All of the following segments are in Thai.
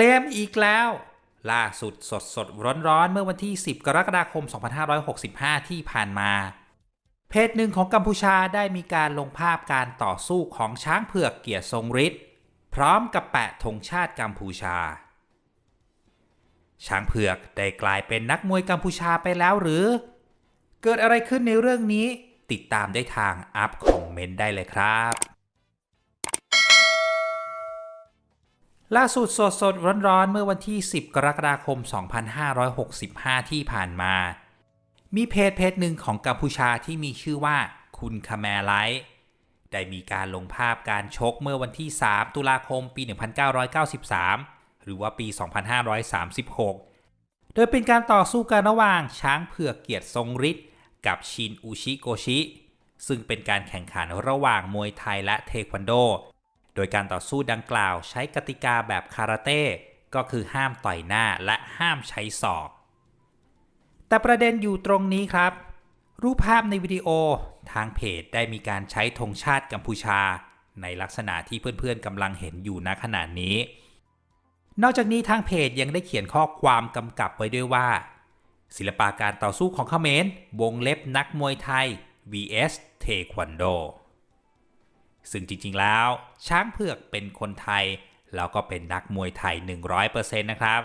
ลมอีกแล้ว ล่าสุดสดสดร้อนร้อนเมื่อวันที่ 10 กรกฎาคม 2565 ที่ผ่านมา เพจหนึ่งของกัมพูชาได้มีการลงภาพการต่อสู้ของช้างเผือกเกียรติทรงฤทธิ์พร้อมกับแปะธงชาติกัมพูชา ช้างเผือกได้กลายเป็นนักมวยกัมพูชาไปแล้วหรือ เกิดอะไรขึ้นในเรื่องนี้ ติดตามได้ทางอัพคอมเมนต์ได้เลยครับ ล่าสุดสดสดร้อนร้อนๆ เมื่อวันที่ 10 กรกฎาคม 2565 ที่ผ่านมา มีเพจเพจหนึ่งของกัมพูชาที่มีชื่อว่าคุณคาแมไลท์ได้มีการลงภาพการชกเมื่อวันที่ 3 ตุลาคม ปี 1993 หรือว่าปี 2536 โดยเป็นการต่อสู้กันระหว่างช้างเผือกเกียรติทรงฤทธิ์กับชินอุชิโกชิ ซึ่งเป็นการแข่งขันระหว่างมวยไทยและเทควันโด โดยการต่อสู้ดังกล่าวใช้กติกาแบบคาราเต้ก็คือห้ามต่อยหน้าและห้ามใช้ศอก แต่ประเด็นอยู่ตรงนี้ครับ รูปภาพในวิดีโอทางเพจได้มีการใช้ธงชาติกัมพูชา ในลักษณะที่เพื่อนๆกำลังเห็นอยู่ณขณะนี้ นอกจากนี้ทางเพจยังได้เขียนข้อความกำกับไว้ด้วยว่า ศิลปะการต่อสู้ของเขมรวงเล็บนักมวยไทย vs เทควันโด ซึ่งจริงๆแล้ว ช้างเผือกเป็นคนไทย แล้วก็เป็นนักมวยไทย 100%นะครับ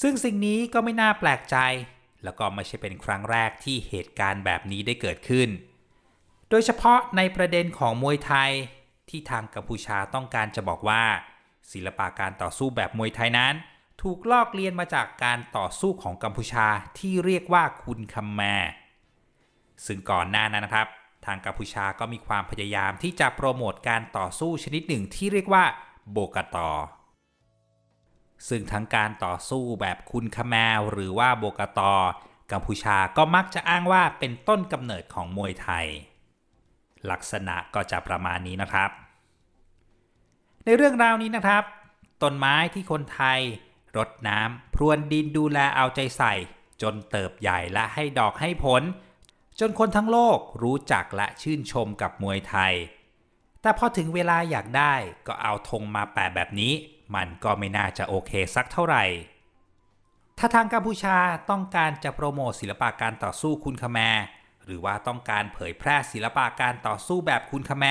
ซึ่งสิ่งนี้ก็ไม่น่าแปลกใจ แล้วก็ไม่ใช่เป็นครั้งแรกที่เหตุการณ์แบบนี้ได้เกิดขึ้น โดยเฉพาะในประเด็นของมวยไทย ที่ทางกัมพูชาต้องการจะบอกว่า ศิลปะการต่อสู้แบบมวยไทยนั้น ถูกลอกเลียนมาจากการต่อสู้ของกัมพูชาที่เรียกว่าคุณคัมแมซึ่งก่อนหน้านั้นนะครับ ทางกัมพูชาก็มีความพยายามที่จะโปรโมทการต่อสู้ชนิดหนึ่งที่เรียกว่าโบกตอ ซึ่งทั้งการต่อสู้แบบคุณคาแมวหรือว่าโบกตอ กัมพูชาก็มักจะอ้างว่าเป็นต้นกำเนิดของมวยไทย ลักษณะก็จะประมาณนี้นะครับ ในเรื่องราวนี้นะครับ ต้นไม้ที่คนไทยรดน้ำพรวนดินดูแลเอาใจใส่ จนเติบใหญ่และให้ดอกให้ผล จนคนทั้งโลกรู้จักและชื่นชมกับมวยไทย แต่พอถึงเวลาอยากได้ก็เอาธงมาแปะแบบนี้ มันก็ไม่น่าจะโอเคสักเท่าไหร่ ถ้าทางกัมพูชาต้องการจะโปรโมทศิลปะการต่อสู้คุณคาแมหรือว่าต้องการเผยแพร่ศิลปะการต่อสู้แบบคุณคาแม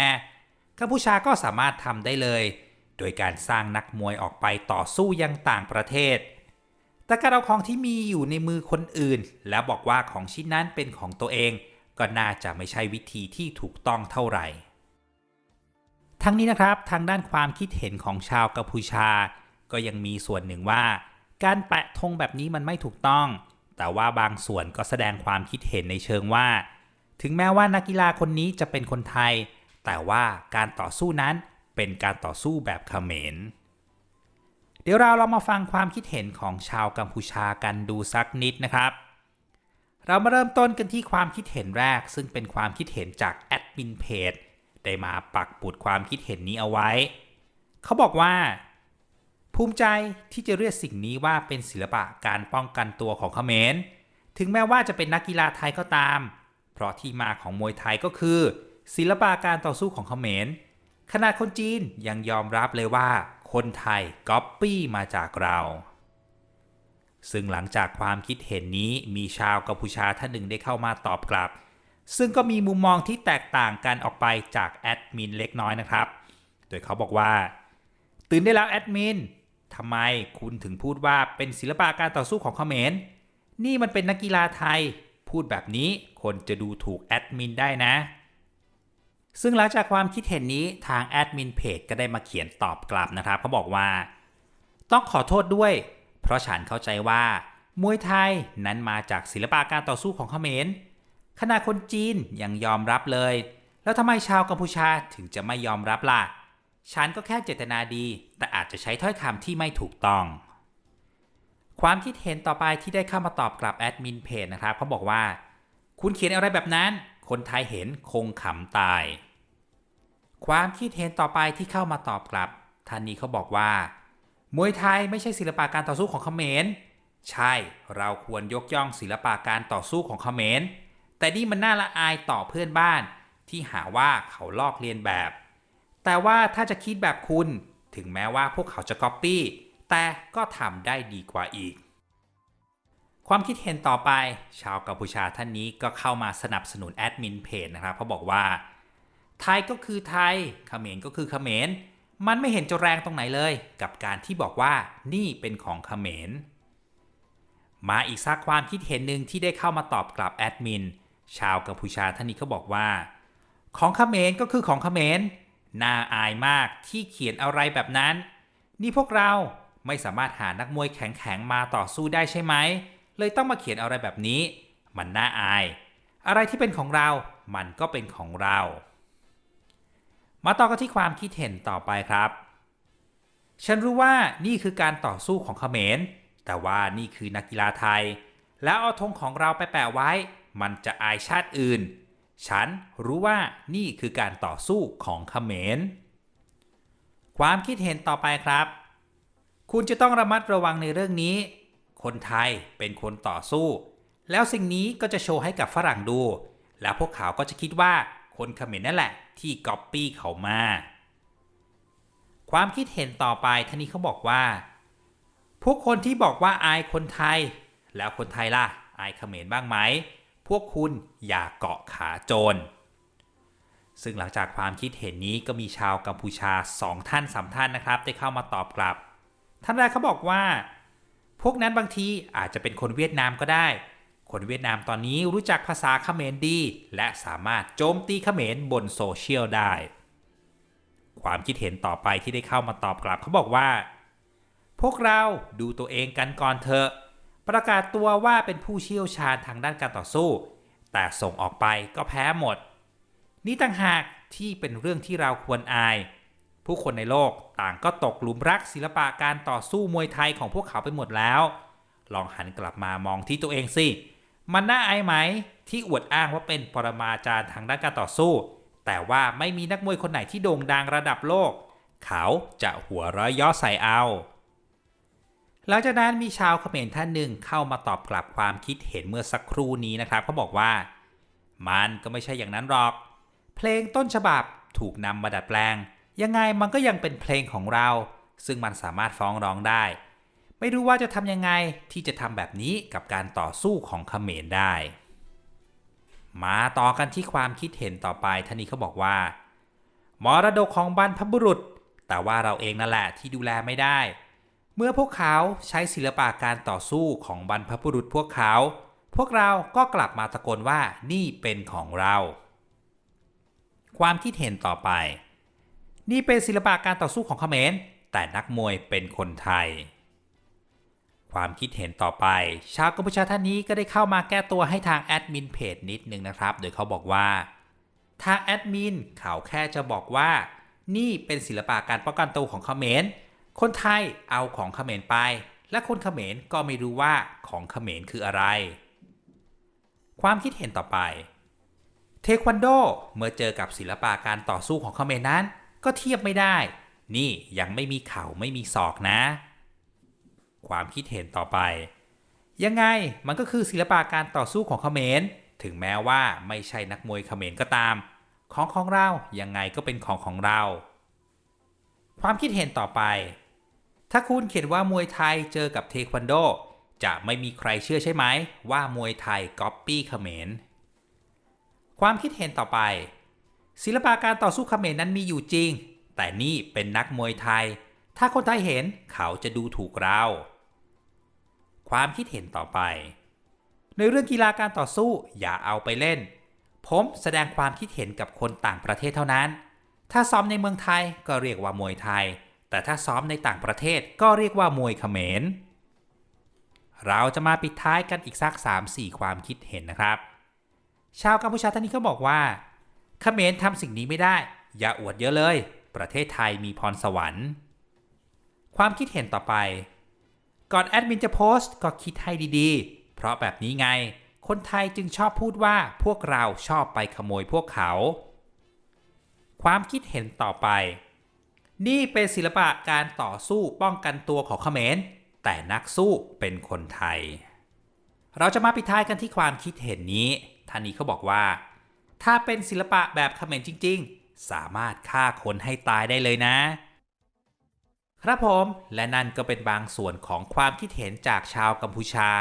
กัมพูชาก็สามารถทำได้เลย โดยการสร้างนักมวยออกไปต่อสู้ยังต่างประเทศ แต่การเอาของที่มีอยู่ในมือคนอื่น แล้วบอกว่าของชิ้นนั้นเป็นของตัวเอง ก็น่าจะไม่ใช่วิธีที่ถูกต้องเท่าไหร่ ทั้งนี้นะครับทางด้านความคิดเห็นของชาวกัมพูชา ก็ยังมีส่วนหนึ่งว่า การแปะธงแบบนี้มันไม่ถูกต้อง แต่ว่าบางส่วนก็แสดงความคิดเห็นในเชิงว่า ถึงแม้ว่านักกีฬาคนนี้จะเป็นคนไทย แต่ว่าการต่อสู้นั้นเป็นการต่อสู้แบบเขมร ดี๋ยวเราเรามาฟังความคิดเห็นของชาวกัมพูชากันดูสักนิดนะครับ เรามาเริ่มต้นกันที่ความคิดเห็นแรก ซึ่งเป็นความคิดเห็นจากแอดมินเพจได้มาปักปุดความคิดเห็นนี้เอาไว้ เขาบอกว่า ภูมิใจที่จะเรียกสิ่งนี้ว่าเป็นศิลปะการป้องกันตัวของเขมร ถึงแม้ว่าจะเป็นนักกีฬาไทยก็ตาม เพราะที่มาของมวยไทยก็คือ ศิลปะการต่อสู้ของเขมรขนาดคนจีนยังยอมรับเลยว่า คนไทยก๊อปปี้มาจากเรา ซึ่งหลังจากความคิดเห็นนี้มีชาวกัมพูชาท่านหนึ่งได้เข้ามาตอบกลับ ซึ่งก็มีมุมมองที่แตกต่างกันออกไปจากแอดมินเล็กน้อยนะครับ โดยเขาบอกว่า ตื่นได้แล้วแอดมินทำไมคุณถึงพูดว่าเป็นศิลปะการต่อสู้ของเขมร นี่มันเป็นนักกีฬาไทย พูดแบบนี้คนจะดูถูกแอดมินได้นะ ซึ่งหลังจากความคิดเห็นนี้ทางแอดมินเพจก็ได้มาเขียนตอบกลับนะครับเขาบอกว่า ต้องขอโทษด้วย เพราะฉันเข้าใจว่ามวยไทยนั้นมาจากศิลปะการต่อสู้ของเขมรขณะคนจีนยังยอมรับเลย แล้วทำไมชาวกัมพูชาถึงจะไม่ยอมรับล่ะ ฉันก็แค่เจตนาดี แต่อาจจะใช้ถ้อยคำที่ไม่ถูกต้อง ความคิดเห็นต่อไปที่ได้เข้ามาตอบกลับแอดมินเพจนะครับเขาบอกว่า คุณเขียนอะไรแบบนั้น คนไทยเห็นคงขำตาย ความคิดเห็นต่อไปที่เข้ามาตอบกลับท่านนี้เขาบอกว่า มวยไทยไม่ใช่ศิลปะการต่อสู้ของเขมร ใช่ เราควรยกย่องศิลปะการต่อสู้ของเขมร แต่นี่มันน่าละอายต่อเพื่อนบ้าน ที่หาว่าเขาลอกเลียนแบบ แต่ว่าถ้าจะคิดแบบคุณถถึงแม้ว่าพวกเขาจะก๊อปปี้ แต่ก็ทำได้ดีกว่าอีก ความคิดเห็นต่อไป ชาวกัมพูชาท่านนี้ก็เข้ามาสนับสนุนแอดมินเพจนะครับเขาบอกว่า ไทยก็คือไทยเขมรก็คือเขมร มันไม่เห็นจะแรงตรงไหนเลย กับการที่บอกว่านี่เป็นของเขมร มาอีกสักความคิดเห็นหนึ่งที่ได้เข้ามาตอบกลับแอดมิน ชาวกัมพูชาท่านนี้เขาบอกว่า ของเขมรก็คือของเขมร น่าอายมากที่เขียนอะไรแบบนั้น นี่พวกเราไม่สามารถหานักมวยแข็งๆมาต่อสู้ได้ใช่ไหม เลยต้องมาเขียนอะไรแบบนี้ มันน่าอาย อะไรที่เป็นของเรา มันก็เป็นของเรา มาต่อกันที่ความคิดเห็นต่อไปครับ ฉันรู้ว่านี่คือการต่อสู้ของเขมร แต่ว่านี่คือนักกีฬาไทย แล้วเอาธงของเราไปแปะไว้ มันจะอายชาติอื่น ฉันรู้ว่านี่คือการต่อสู้ของเขมร ความคิดเห็นต่อไปครับ คุณจะต้องระมัดระวังในเรื่องนี้ คนไทยเป็นคนต่อสู้ แล้วสิ่งนี้ก็จะโชว์ให้กับฝรั่งดู แล้วพวกเขาก็จะคิดว่า คนเขมรนั่นแหละ ที่ก๊อปปี้เขามา ความคิดเห็นต่อไปท่านนี้เขาบอกว่า พวกคนที่บอกว่าอายคนไทย แล้วคนไทยล่ะ อายเขมรบ้างไหม พวกคุณอย่าเกาะขาโจร ซึ่งหลังจากความคิดเห็นนี้ก็มีชาวกัมพูชาสองท่านสามท่านนะครับ ได้เข้ามาตอบกลับ ท่านแรกเขาบอกว่า พวกนั้นบางทีอาจจะเป็นคนเวียดนามก็ได้ คนเวียดนามตอนนี้รู้จักภาษาเขมรดี และสามารถโจมตีเขมรบนโซเชียลได้ ความคิดเห็นต่อไปที่ได้เข้ามาตอบกลับเขาบอกว่า พวกเราดูตัวเองกันก่อนเถอะ ประกาศตัวว่าเป็นผู้เชี่ยวชาญทางด้านการต่อสู้ แต่ส่งออกไปก็แพ้หมด นี่ต่างหากที่เป็นเรื่องที่เราควรอาย ผู้คนในโลกต่างก็ตกหลุมรักศิลปะการต่อสู้มวยไทยของพวกเขาไปหมดแล้ว ลองหันกลับมามองที่ตัวเองสิ มันน่าอายไหมที่อวดอ้างว่าเป็นปรมาจารย์ทางด้านการต่อสู้ แต่ว่าไม่มีนักมวยคนไหนที่โด่งดังระดับโลก เขาจะหัวร้อยย่อใส่เอาหลังจากนั้นมีชาวเขมรท่านหนึ่งเข้ามาตอบกลับความคิดเห็นเมื่อสักครู่นี้นะครับเขาบอกว่า มันก็ไม่ใช่อย่างนั้นหรอก เพลงต้นฉบับถูกนำมาดัดแปลง ยังไงมันก็ยังเป็นเพลงของเรา ซึ่งมันสามารถฟ้องร้องได้ ไม่รู้ว่าจะทำยังไงที่จะทำแบบนี้กับการต่อสู้ของเขมรได้ มาต่อกันที่ความคิดเห็นต่อไปท่านนี้เขาบอกว่ามรดกของบรรพบุรุษ แต่ว่าเราเองนั่นแหละที่ดูแลไม่ได้ เมื่อพวกเขาใช้ศิลปะการต่อสู้ของบรรพบุรุษพวกเขา พวกเราก็กลับมาตะโกนว่านี่เป็นของเรา ความคิดเห็นต่อไป นี่เป็นศิลปะการต่อสู้ของเขมร แต่นักมวยเป็นคนไทย ความคิดเห็นต่อไป ชาวกัมพูชาท่านนี้ก็ได้เข้ามาแก้ตัวให้ทางแอดมินเพจนิดนึงนะครับ โดยเขาบอกว่า ทางแอดมินเขาแค่จะบอกว่า นี่เป็นศิลปะการป้องกันตัวของเขมร คนไทยเอาของเขมรไป และคนเขมรก็ไม่รู้ว่าของเขมรคืออะไร ความคิดเห็นต่อไปเทควันโดเมื่อเจอกับศิลปะการต่อสู้ของเขมรนั้น ก็เทียบไม่ได้ นี่ยังไม่มีเข่าไม่มีศอกนะ ความคิดเห็นต่อไป ยังไงมันก็คือศิลปะการต่อสู้ของเขมร ถึงแม้ว่าไม่ใช่นักมวยเขมรก็ตาม ของของเรายังไงก็เป็นของของเรา ความคิดเห็นต่อไป ถ้าคุณเขียนว่ามวยไทยเจอกับเทควันโด จะไม่มีใครเชื่อใช่ไหม ว่ามวยไทยก๊อปปี้เขมร ความคิดเห็นต่อไป ศิลปะการต่อสู้เขมรนั้นมีอยู่จริง แต่นี่เป็นนักมวยไทยถ้าคนไทยเห็นเขาจะดูถูกเรา ความคิดเห็นต่อไป ในเรื่องกีฬาการต่อสู้อย่าเอาไปเล่น ผมแสดงความคิดเห็นกับคนต่างประเทศเท่านั้น ถ้าซ้อมในเมืองไทยก็เรียกว่ามวยไทย แต่ถ้าซ้อมในต่างประเทศก็เรียกว่ามวยเขมร เราจะมาปิดท้ายกันอีกสัก 3-4 ความคิดเห็นนะครับ ชาวกัมพูชาท่านนี้เขาบอกว่าเขมรทำสิ่งนี้ไม่ได้ อย่าอวดเยอะเลย ประเทศไทยมีพรสวรรค์ ความคิดเห็นต่อไป ก่อนแอดมินจะโพสต์ก็คิดให้ดีๆ เพราะแบบนี้ไง คนไทยจึงชอบพูดว่าพวกเราชอบไปขโมยพวกเขา ความคิดเห็นต่อไป นี่เป็นศิลปะการต่อสู้ป้องกันตัวของเขมร แต่นักสู้เป็นคนไทย เราจะมาปิดท้ายกันที่ความคิดเห็นนี้ท่านนี้เขาบอกว่า ถ้าเป็นศิลปะแบบเขมรจริง ๆ สามารถฆ่าคนให้ตายได้เลยนะ ครับผม และนั่นก็เป็นบางส่วนของความคิดเห็นจากชาวกัมพูชา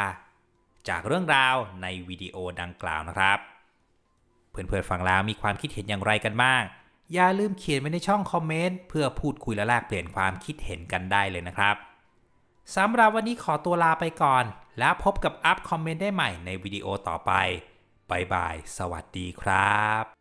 จากเรื่องราวในวิดีโอดังกล่าวนะครับ เพื่อนๆฟังแล้วมีความคิดเห็นอย่างไรกันบ้าง อย่าลืมเขียนไว้ในช่องคอมเมนต์เพื่อพูดคุยและแลกเปลี่ยนความคิดเห็นกันได้เลยนะครับสำหรับวันนี้ขอตัวลาไปก่อน แล้วพบกับอัพคอมเมนต์ได้ใหม่ในวิดีโอต่อไปบายบาย สวัสดีครับ